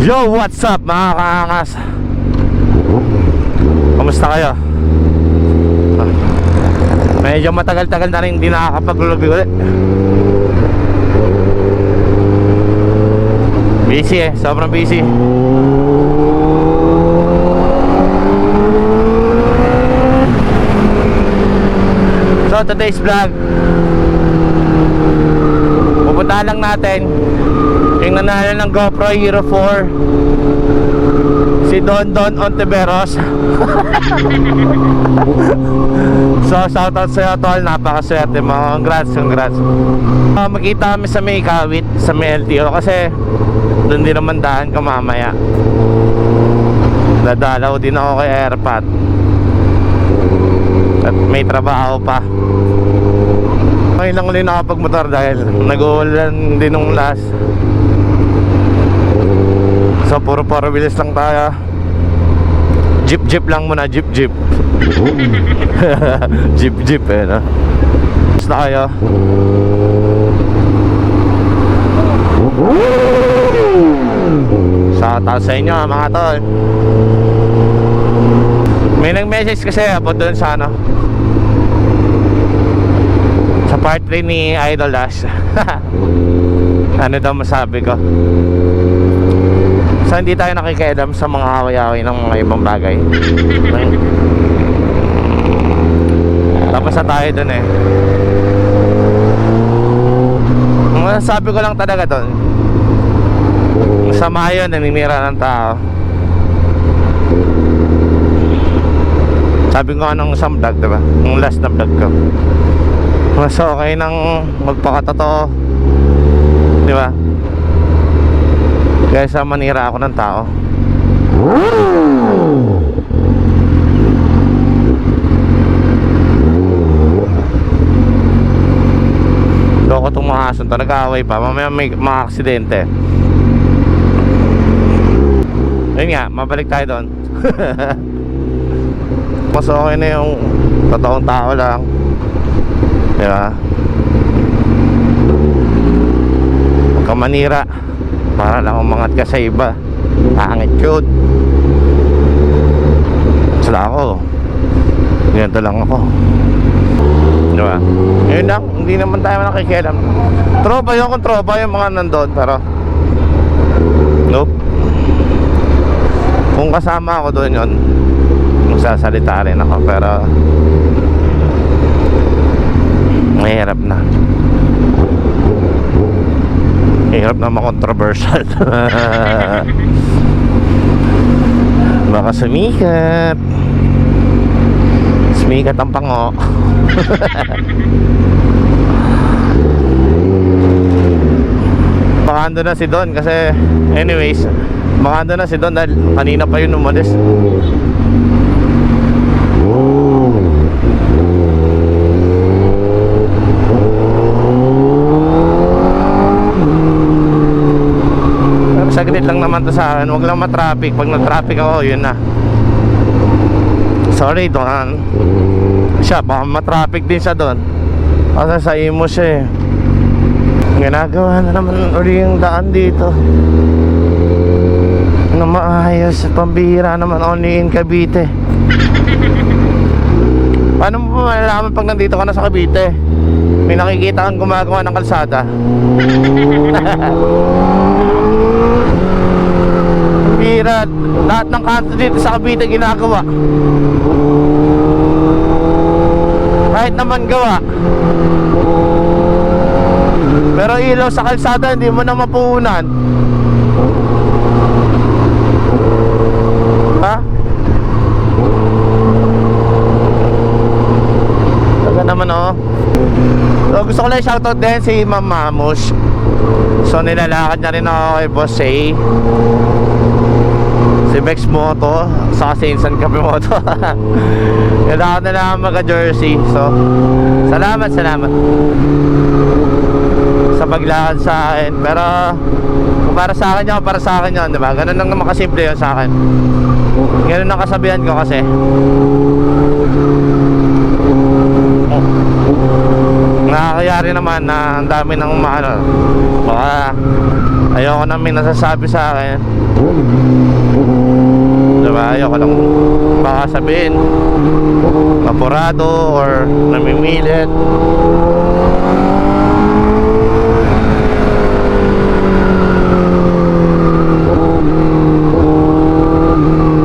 Yo, what's up mga kaangas? Kamusta kayo? Medyo matagal-tagal na rin hindi nakakapaglubi ulit Busy eh, sobrang busy So today's vlog Pupuntahan lang natin Yung nanalo ng GoPro Hero 4 Si Don Don Ontiveros. So shoutout sa'yo tol. Napakaswerte mo. Congrats, congrats. Uh, Makita kami sa may kawit Sa may LTO Kasi doon din naman daan ka mamaya. Dadalaw din ako kay Airpat At may trabaho pa. Ngayon lang ulit nakapagmotor dahil nag-uulan din nung last So puro puro bilis lang tayo. Jeep jeep lang muna jeep jeep. Jeep jeep eh no? Tapos na kayo. Shout out sa inyo mga tol. May nag-message kasi about doon sa ano sa part 3 ni Idol Dash. Ano daw masabi ko so hindi tayo nakikialam sa mga away-away ng mga ibang bagay. Tapos na tayo dun eh. Ang masasabi ko lang talaga dun sama yun naninira ng tao. Sabi ko anong isang vlog diba yung last na vlog ko. Mas okay nang magpakatotoo. Di ba kaysa manira ako ng tao. Loko itong mga aso. To nag-aaway pa. Mamaya may mga aksidente. Yun nga mabalik tayo doon. Mas okay na yung totoong tao lang. Di ba? Huwag kang manira Para lang umangat ka sa iba. Pangit yun. Sala ako. Ganito lang ako. Di ba? Yun lang, hindi naman tayo nakikialam. Tropa yun kung tropa yung mga nandun Pero Nope. Kung kasama ako doon yun Magsasalita rin ako Pero mahirap na hirap na makontroversial baka sumikat. Sumikat ang pango. Baka ando na si Don kasi anyways baka ando na si Don dahil kanina pa yun umalis Pero saglit lang naman to sa akin Huwag lang matraffic. Pag na-traffic ako, yun na. Sorry, Don. Siya, baka matraffic din siya doon. Kasi sa imo siya eh. Ginagawa na naman uli yung daan dito. Na maayos. Pambihira naman only in Cavite. Paano mo malalaman pag nandito ka na sa Cavite? May nakikita kang gumagawa ng kalsada Bira, lahat ng kanto dito sa Cavite ginagawa. Kahit naman gawa. Pero ilaw sa kalsada hindi mo na mapuunan. Ha? Taga naman oh. So, gusto ko lang shoutout din si Ma'am. So nilalakad niya rin ako kay Boss Say Si Bex Moto Saka si Insan Cafe Moto Kailangan na lang magka-jersey So Salamat, salamat. Sa paglakad sa akin Pero para sa akin yun, para sa akin yun diba? Ganun lang naman kasimple yun sa akin. Ganun ang kasabihan ko kasi nakakayari naman na ang dami ng maano baka ayoko na may nasasabi sa akin. Diba? Ayoko lang baka sabihin apurado or namimilit.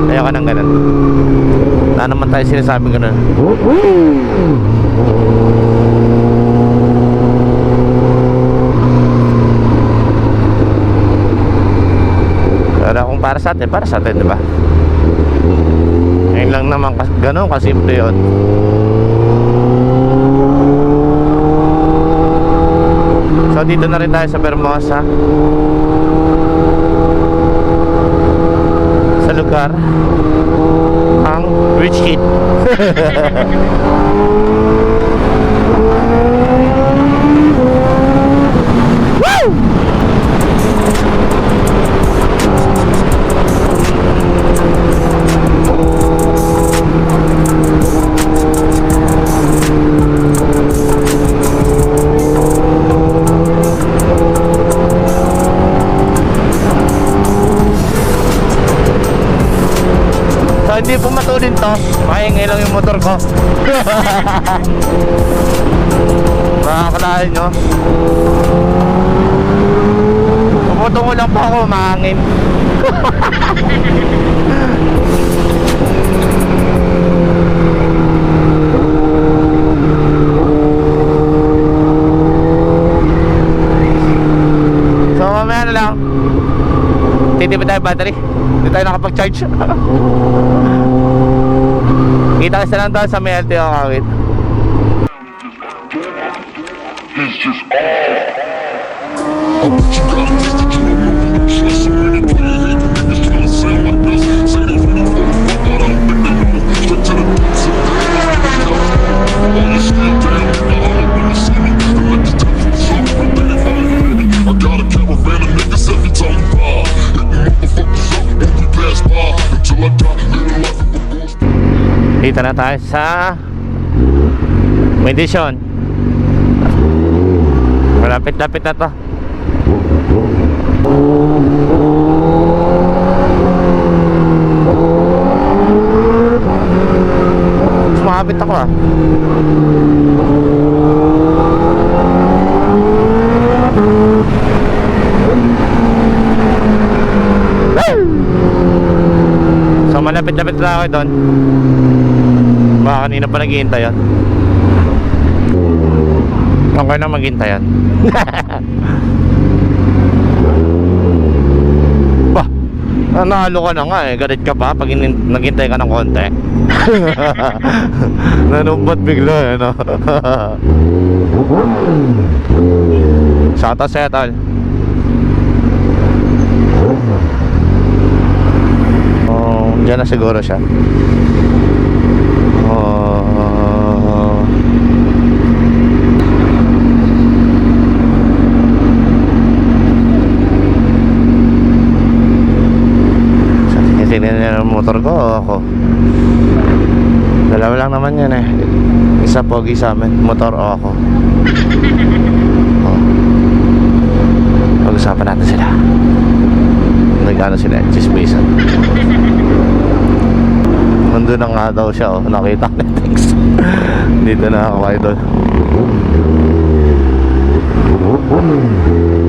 Ayoko nang ganun. Wala naman tayo sinasabing ganun Pero kung para sa atin, para sa atin, di ba? Ngayon lang naman, ganun kasimple yun. So, dito na rin tayo sa Bermosa. Sa lugar ang Rich Kid. hindi po matulin to. Maingay lang yung motor ko. Makakalahin nyo. Pumutungo lang po ako, mahangin. so, mamaya na lang. Titipid tayo battery. Hindi tayo nakapag-charge. Kita kasi lang doon sa may LTO kawit. I Dito na tayo sa Medisyon. Malapit-lapit na to. Sumabit ako ah. So malapit-lapit na ako doon. Baka kanina pa naghihintay yan. Okay na maghintay yan. bah, nanalo ka na nga eh. Galit ka pa pag naghintay ka ng konti. Nanumbat bigla eh, no? Sata settle. Oh, dyan na siguro siya. Oh. Titignan niya ng motor ko o ako. Dalawa lang naman yan eh. Isa pogi sa amin, motor o ako. Oh. Pag-usapan natin sila. Nag-ano sila, chismisan. Nandun na nga daw siya, oh. Nakita ko text. Dito na ako, idol. Donski!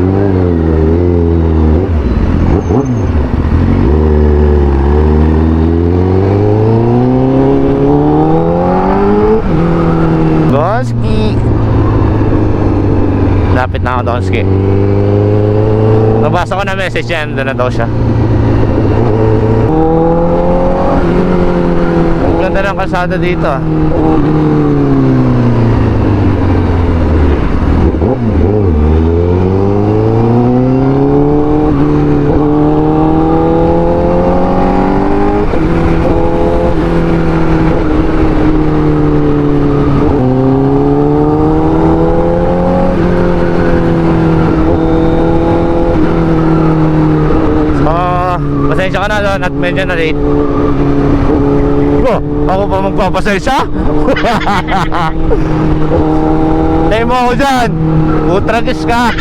Lapit na ako, Donski. Nabasa ko na message niya, nandun na daw siya. Ang ganda ng kalsada dito. Ah, Pasensya ka na doon at medyo na late. Oh, ako pa magpapasensya? Tayo mo ako dyan. Utragis ka.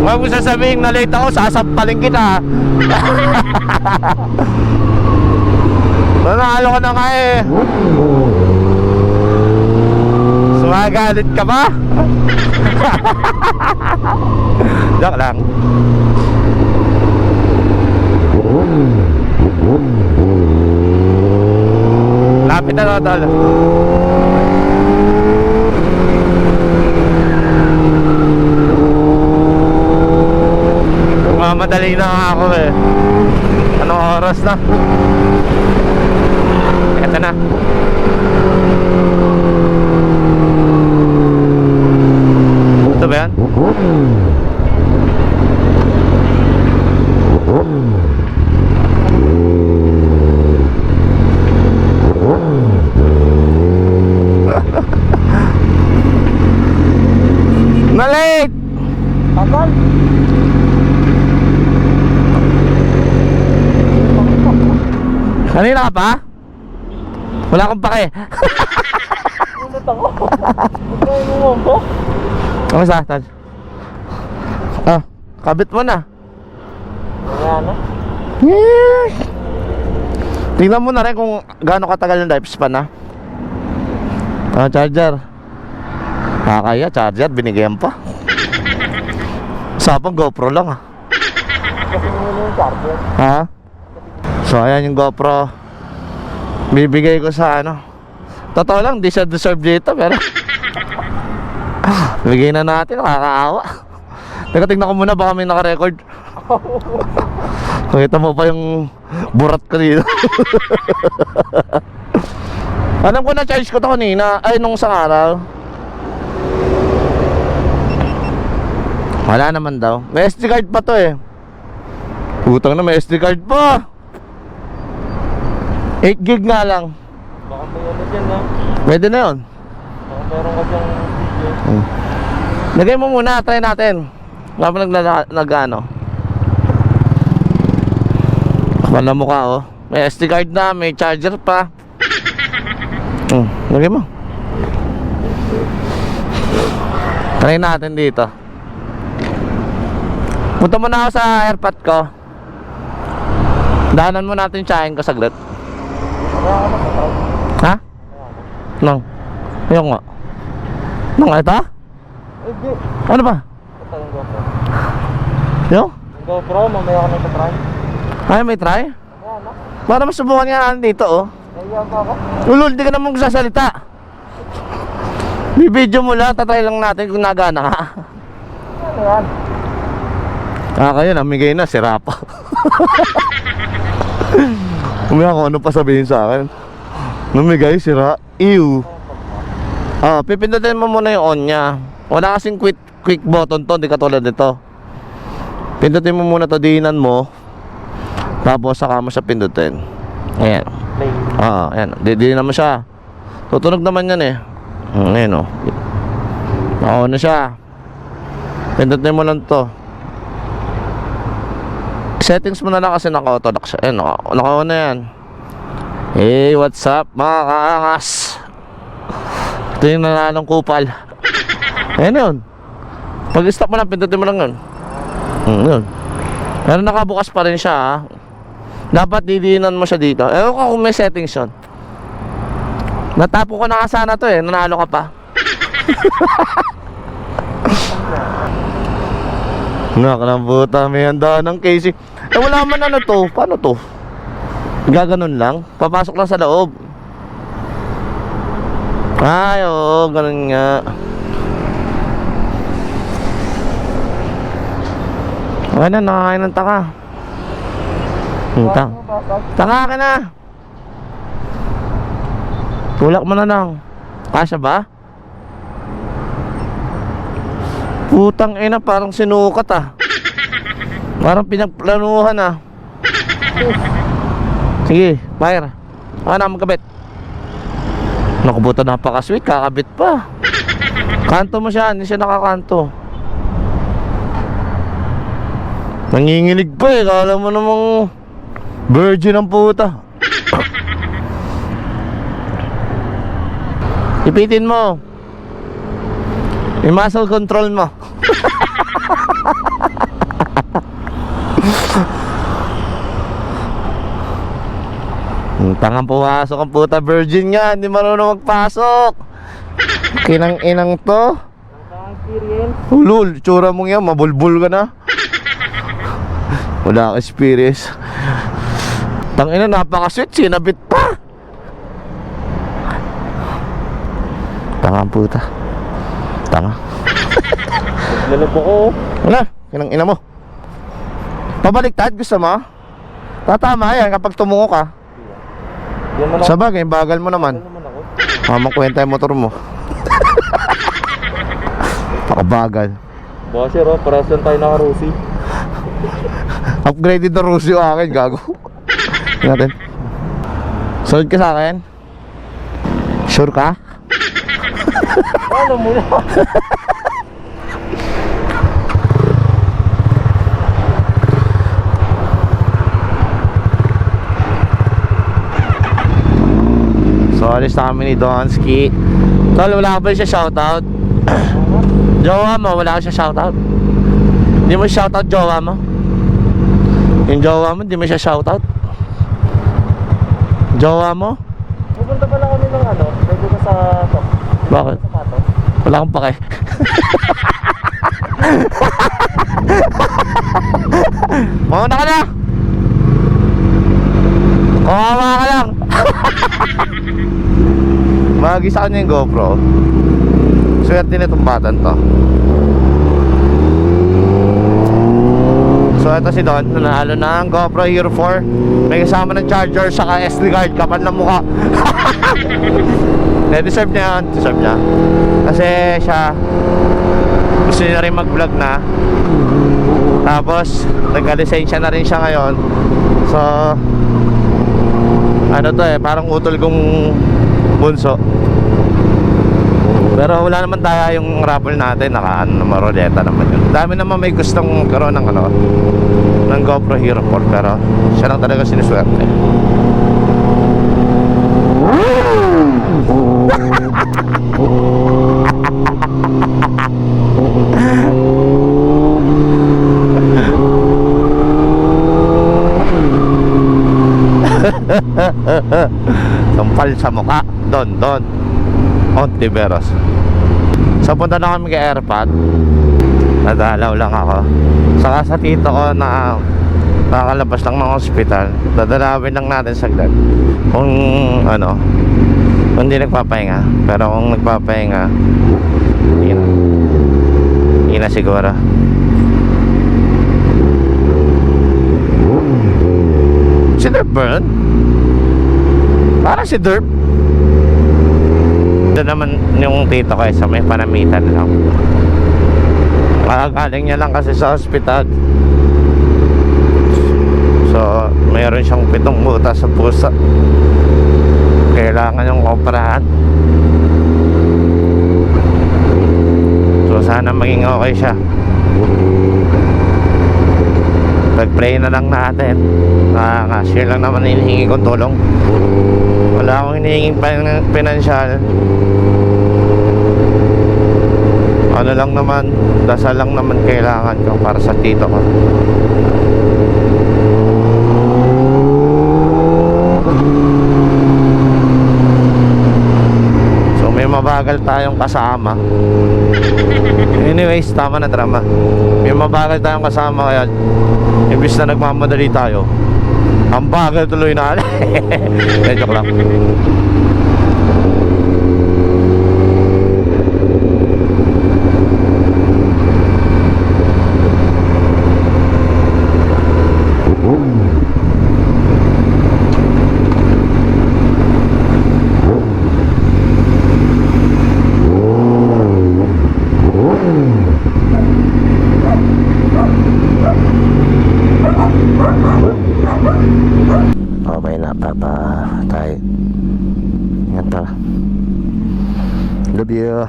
Huwag mo sasabihin na late ako, sasampalin kita. Nanalo ka na nga eh. Sumagalit ka ba? Joke lang. Lapit na tol. Mamadali na ako eh. Anong oras na? Ito na. Ito ba yan? Na-late! Tagal. Kanina ka pa? Wala akong pake. Ulit ako. Huwag kayo mo Kamusta, Tal? Ah, kabit mo na. Ayan na. Yes. Tingnan mo na rin kung gaano katagal yung lifespan na. Ah, charger. Ah, kaya charger binigyan pa. Sapang GoPro lang ah. Ha? So ayan yung GoPro. Bibigay ko sa ano. Totoo lang, di siya deserve dito pero Bigay na natin, nakakaawa. Teka, tingnan ko muna baka may naka-record. Nakita mo pa yung burat ko dito. Alam ko na charge ko to kanina, ay nung isang araw. Wala naman daw. May SD card pa to eh. Putang na, may SD card pa. 8 gig nga lang. Baka may ano dyan na. Pwede na yun. Baka meron ka dyang video. Lagay mo muna, try natin. Nga pa nag, nag ano. Wala mo ka oh. May SD card na, may charger pa. Hmm, lagay mo. Try natin dito. Punta mo na ako sa airpot ko. Daanan mo natin tsahin ko saglit. Ha? Nang? Ayun nga. Nang ito? Ano ba? Ito yung GoPro. Yung? Yung GoPro, mamaya na sa try. Ay, may try? Na. Para masubukan nga dito, oh. Naiya pa ako. Ulul, di ka naman magsasalita. Bibidyo mo lang, tatry lang natin kung nagana ka. Ano yan? Ah, kayo, namigay na, sira pa. Umaya kung ano pa sabihin sa akin. Namigay, sira. Ew. Ah, pipindutin mo muna yung on niya. Wala kasing quick, quick button to, di katulad nito. Pindutin mo muna to, diinan mo. Tapos saka mo siya pindutin. Ayan. Ah, ayan. Didiinan mo siya. Tutunog naman yan eh. Hmm, ayan o. Oo na siya. Pindutin mo lang to. Settings mo na lang kasi naka-auto lock siya. Ayan, naka, na yan. Hey, what's up mga kaangas? Ito yung nananong kupal. Ayan yun. Pag stop mo lang, pindutin mo lang yun. Hmm, yun. Pero nakabukas pa rin siya ha. Dapat didiinan mo siya dito. Ewan ko kung may settings yun. Natapo ko na nga sana to eh. Nanalo ka pa. Nakanabuta, may handa ng Casey. Eh wala man ano to. Paano to? Gaganon lang. Papasok lang sa loob. Ay, oo. Ganun nga. Okay na, nakakain ng taka. Hmm. Ano basag? Tanga ka na. Tulak mo na lang. Kasya ba? Putang ina, parang sinukat ah. Parang pinagplanuhan ah. Sige, fire. Ano na magkabit? Naku buta napaka-sweet, kakabit pa. Kanto mo siya, hindi siya nakakanto. Nanginginig pa eh. Kala mo namang virgin ang puta. Ipitin mo. Yung muscle control mo. Tangang pumasok ang puta virgin nga, hindi marunong magpasok. Kinang inang to. Ang experience. Ulul, tsura mong yan, mabulbul ka na. Wala kang experience. Tangina, napaka-sweet, sinabit pa. Tanga ang puta. Tanga. Lalabo ko. Wala, kinang ina mo. Pabaliktad, gusto mo? Tatama yan kapag tumungo ka. Sa bagay, bagal mo naman. Mamang kwenta yung motor mo. Pakabagal. Bosser oh, parehas lang tayo naka-Rosie. Upgraded na Rusio akin, gago. Natin. Sunod ka sa akin? Sure ka? Ano muna? So, alis na kami ni Donski. Tol, wala ka ba siya shoutout? jowa mo, wala ka siya shoutout? Hindi mo shoutout jowa mo? Yung jowa mo, hindi mo siya shoutout? Jowa mo? Pupunta pala kami ng ano, pwede ka sa top. Bakit? Wala akong pake. Mauna ka na! Kawawa ka lang! Magi sa kanya yung GoPro. Swerte na itong batan to. So ito si Don, nanalo na ang GoPro Hero 4 May kasama ng charger saka SD card, kapal na mukha. Eh, deserve niya. Yun, deserve niya. Kasi siya Gusto niya rin mag-vlog na. Tapos Nagka-lisensya na rin siya ngayon. So Ano to eh, parang utol kong bunso. Pero wala naman tayo yung raffle natin naka ano naman yun. Dami naman may gustong karoon ng ano ng GoPro Hero 4 pero siya lang talaga sinuswerte Sampal sa mukha. Don, don. Ontiveros So punta na kami kay Airpot Nadalaw lang ako. Saka sa tito ko na Nakakalabas lang ng ospital Dadalawin lang natin saglit. Kung ano Kung hindi nagpapahinga. Pero kung nagpapahinga na Hindi na siguro. Si Derp Burn? Parang si Derp Doon naman yung tito ko eh, sa may panamitan lang. Kakagaling niya lang kasi sa ospital. So, mayroon siyang pitong butas sa pusa. Kailangan yung operahan. So, sana maging okay siya. Pag-pray na lang natin. Nakaka-share lang naman hinihingi kong tulong. Wala akong hinihinging pinansyal. Ano lang naman, dasal lang naman kailangan ko para sa tito ko. So may mabagal tayong kasama. Anyways, tama na drama. May mabagal tayong kasama kaya imbis na nagmamadali tayo, ang bagal tuloy na. Eh, joke lang. Okay na, papa. Tayo. Ingat ka. Love you.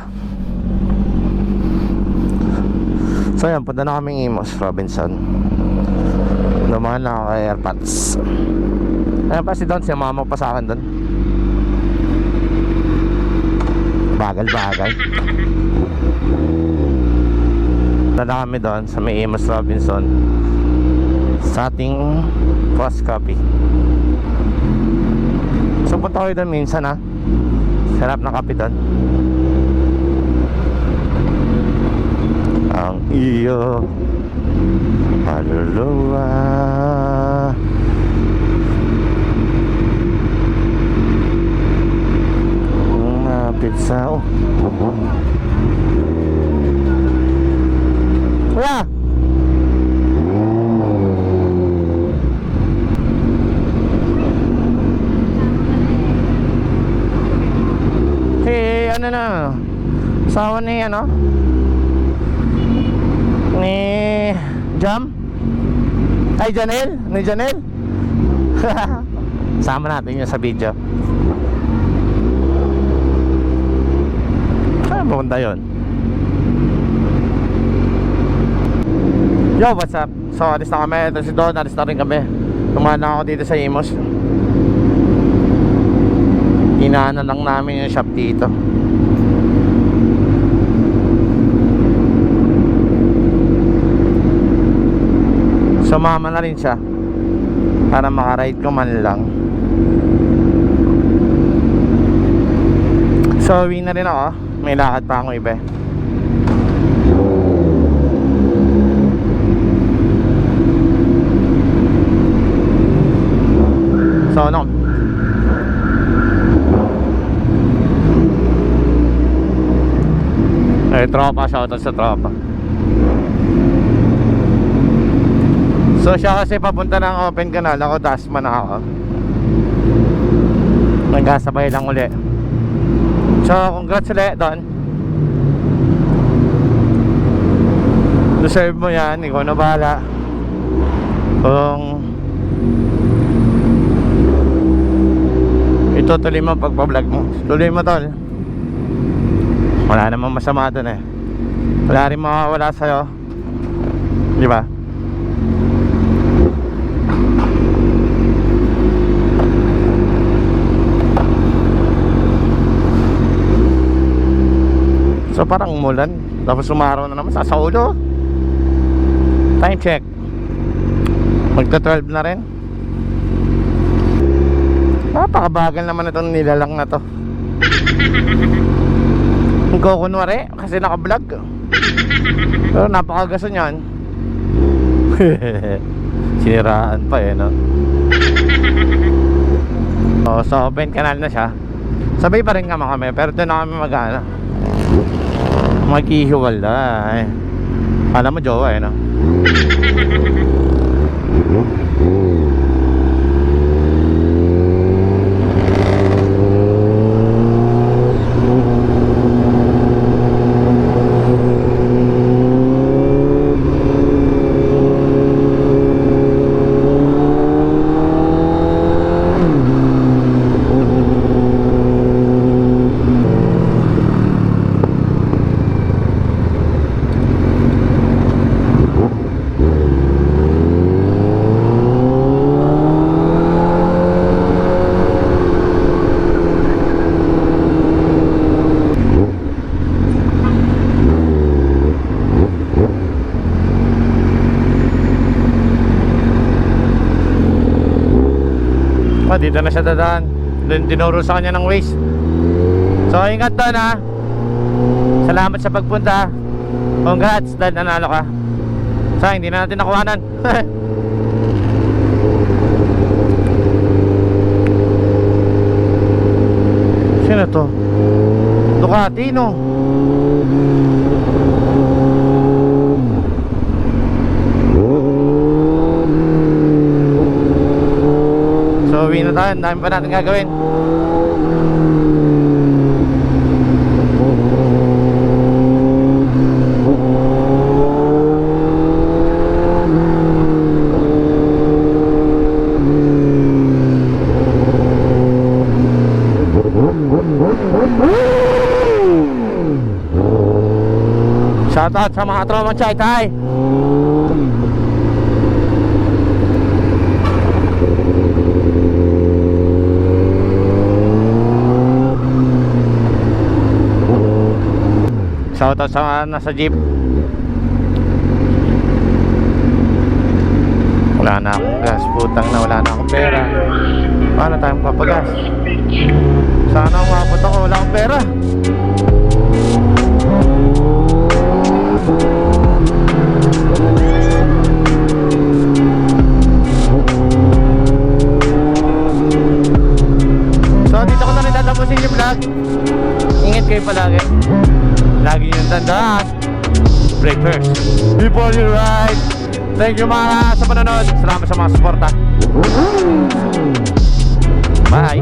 So yan, punta na kaming Imos, Robinson. Kuha na ako kay AirPods. Ayun pa si Don, si mama pa sa akin doon. Bagal-bagal. Dala kami doon sa may Amos Robinson sa ating first copy. So punta ko doon minsan ha. Sarap na kape doon. Ang iyo Kaluluwa Umapit sa oh. Kuya! Si ano ni ano Ni Jam Ay Janel Ni Janel Sama natin yun sa video Saan pupunta yun? Yo, what's up? So, alis na kami. Ito si Don, alis na rin kami. Tumahan na ako dito sa Imos. Hinaan na lang namin yung shop dito. Sumama na rin siya para makaride ko man lang. So, uwi na rin ako. May lakad pa akong iba. So, ano? Eh, tropa, shoutout sa tropa. So, siya kasi papunta ng open canal. Ako, Dasma na ako. Nagkasabay lang uli. So, congrats ulit doon. Deserve mo yan. Ikaw na bahala. Kung itutuloy mo ang pagpa-vlog mo. Tuloy mo tol. Wala namang masama dun eh. Wala rin mawawala sa'yo. Di ba? So parang umulan. Tapos umaraw na naman sa sa ulo. Time check. Magta 12 na rin. Napakabagal naman itong nilalang na to. Ang kukunwari kasi naka-vlog. Pero napakagaso niyan. Siniraan pa eh, no? Oh, so open canal na siya. Sabay pa rin kama kami, pero doon na kami mag-ano. Maghihiwalay. Alam mo, jowa eh, no? Oh, dito na siya dadaan. Doon tinuro sa kanya ng waste. So, ingat doon ha. Salamat sa pagpunta. Congrats, dahil nanalo ka. Sayang, hindi na natin nakuhanan. Sino to? Ducati, no? So, uwi na tayo. Dami pa natin gagawin. Shoutout sa mga tropa Chai Tai. Shoutout sa mga nasa jeep. Wala na akong gas. Putang na wala na akong pera. Paano tayo papagas? Sana umabot ako. Wala akong pera. So dito ko na rin tatapusin yung vlog. Ingat kayo palagi. Lagi nyo tandaan. Break first. Before you ride. Thank you mga sa panonood. Salamat sa mga suporta. Bye.